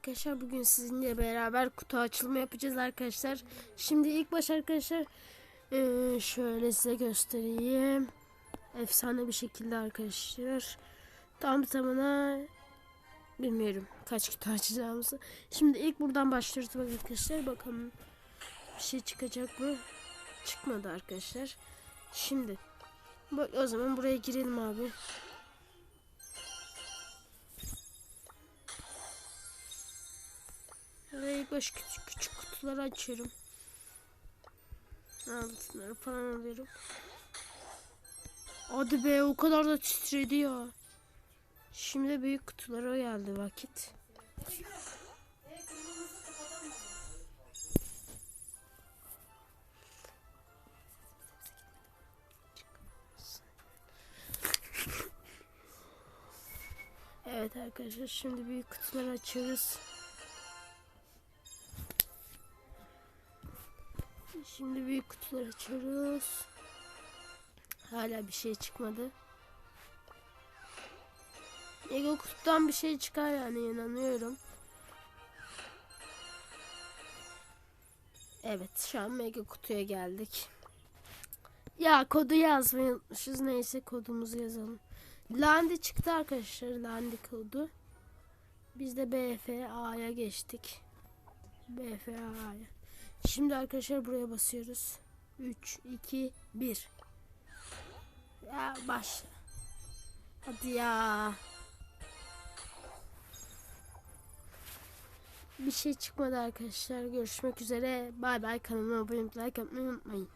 Arkadaşlar bugün sizinle beraber kutu açılımı yapacağız arkadaşlar. Şimdi ilk baş arkadaşlar eee, şöyle size göstereyim. Efsane bir şekilde arkadaşlar. Tam tamına bilmiyorum kaç kutu açacağımızı. Şimdi ilk buradan başlıyoruz arkadaşlar. Bakalım bir şey çıkacak mı? Çıkmadı arkadaşlar. Şimdi o zaman buraya girelim abi. Baş küçük küçük kutuları açıyorum. Altınları falan alıyorum. Hadi be o kadar da titredi ya. Şimdi büyük kutulara geldi vakit. Evet arkadaşlar şimdi büyük kutuları açıyoruz. Şimdi büyük kutular açıyoruz. Hala bir şey çıkmadı. Ego kutudan bir şey çıkar yani inanıyorum. Evet şu an mega kutuya geldik. Ya kodu yazmayı. Neyse kodumuzu yazalım. Landi çıktı arkadaşlar. Landi kodu. Biz de BFA'ya geçtik. BFA'ya. Şimdi arkadaşlar buraya basıyoruz. 3, 2, 1. Ya başla. Hadi ya. Bir şey çıkmadı arkadaşlar. Görüşmek üzere. Bay bay. Kanalıma abone olmayı like unutmayın.